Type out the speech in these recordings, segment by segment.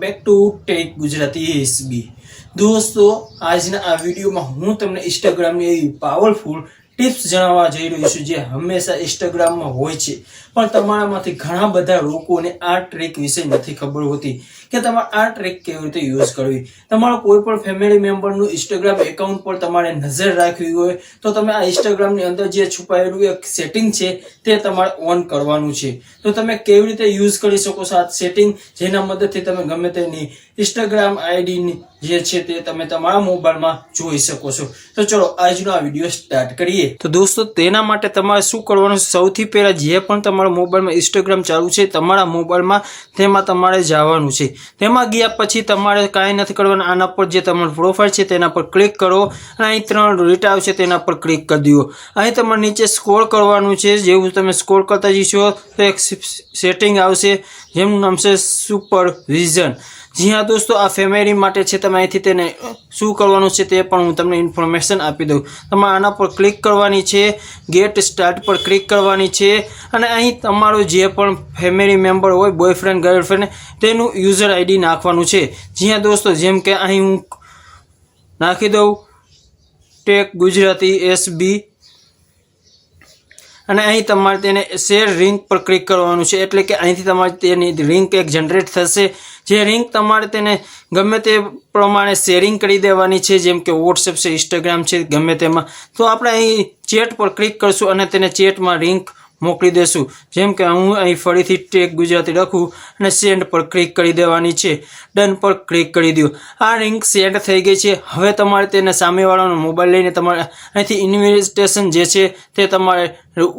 Back to tech Gujarati SB દોસ્તો આજના આ વિડીયોમાં હું તમને ઇન્સ્ટાગ્રામની એવી પાવરફુલ ટિપ્સ જણાવવા જઈ રહ્યું છું જે હંમેશા ઇન્સ્ટાગ્રામમાં હોય છે. પણ તમારામાંથી ઘણા બધા લોકોને આ ટ્રેક વિશે નથી ખબર હોતી કે તમારે આ ટ્રેક કેવી રીતે યુઝ કરવી. તમારો કોઈ પણ ફેમિલી મેમ્બરનું ઇન્સ્ટાગ્રામ એકાઉન્ટ પર તમારે નજર રાખવી હોય તો તમે આ ઇન્સ્ટાગ્રામની અંદર જે છુપાયેલું એક સેટિંગ છે તે તમારે ઓન કરવાનું છે. તો તમે કેવી રીતે યુઝ કરી શકો છો આ સેટિંગ જેના મદદથી તમે ગમે તેની ઇન્સ્ટાગ્રામ આઈડીની જે છે તે તમે તમારા મોબાઈલમાં જોઈ શકો છો. તો ચલો આજનો આ વીડિયો સ્ટાર્ટ કરીએ. તો દોસ્તો, તેના માટે તમારે શું કરવાનું સૌથી પહેલાં જે પણ તમારા મોબાઈલમાં ઇન્સ્ટાગ્રામ ચાલુ છે, તમારા મોબાઈલમાં તેમાં તમારે જવાનું છે. તેમાં ગયા પછી તમારે કાંઈ નથી કરવાનું. આના પર જે તમારું પ્રોફાઇલ છે, તેના પર ક્લિક કરો અને અહીં ત્રણ રીટ આવશે, તેના પર ક્લિક કરી દો. અહીં તમારે નીચે સ્કોર કરવાનું છે. જેવું તમે સ્કોર કરતા જઈશો તો એક સેટિંગ આવશે, જેમનું નામ છે સુપરવિઝન જી હા દોસ્તો, આ ફેમિલી માટે છે, તમે અહીંથી તેને શું કરવાનું છે તે પણ હું તમને ઇન્ફોર્મેશન આપી દઉં. તમારે આના પર ક્લિક કરવાની છે ગેટ સ્ટાર્ટ પર ક્લિક કરવાની છે, અને અહીં તમારું જે પણ ફેમિલી મેમ્બર હોય બોયફ્રેન્ડ ગર્લફ્રેન્ડ તેનું યુઝર આઈડી નાખવાનું છે. જી હા દોસ્તો, જેમ કે અહીં હું નાખી દઉં ટેક ગુજરાતી એસબી અને અહીં તમારે તેને શેર રિંક પર ક્લિક કરવાનું છે. એટલે કે અહીંથી તમારે તેની રિંક એક જનરેટ થશે. જે રિંક તમારે તેને ગમે તે પ્રમાણે શેરિંગ કરી દેવાની છે, જેમ કે વોટ્સએપ છે ઇન્સ્ટાગ્રામ છે, ગમે તેમાં. તો આપણે અહીં ચેટ પર ક્લિક કરશું અને તેને ચેટમાં રિંક મોકલી દેશું. જેમ કે હું અહીં ફરીથી ટેક ગુજરાતી લખું અને સેન્ડ પર ક્લિક કરી દેવાની છે. ડન પર ક્લિક કરી દો. આ રિંક સેન્ડ થઈ ગઈ છે. હવે તમારે તેને સામેવાળાનો મોબાઈલ લઈને તમારે અહીંથી ઇન્વિટેશન જે છે તે તમારે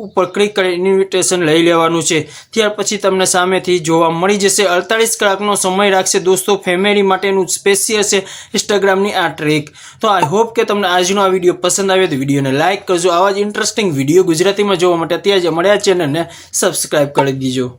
ઉપર ક્લિક કરી ઇન્વિટેશન લઈ લેવાનું છે. ત્યાર પછી તમને સામેથી જોવા મળી જશે. અડતાલીસ કલાકનો સમય રાખશે દોસ્તો. ફેમિલી માટેનું સ્પેશિયલ છે ઇન્સ્ટાગ્રામની આ ટ્રેક તો આઈ હોપ કે તમને આજનો આ વીડિયો પસંદ આવ્યો તો વિડીયોને લાઇક કરજો. આવા જ ઇન્ટરેસ્ટિંગ વીડિયો ગુજરાતીમાં જોવા માટે અત્યારે જ મળ્યા ચેનલને સબસ્ક્રાઈબ કરી દીજો.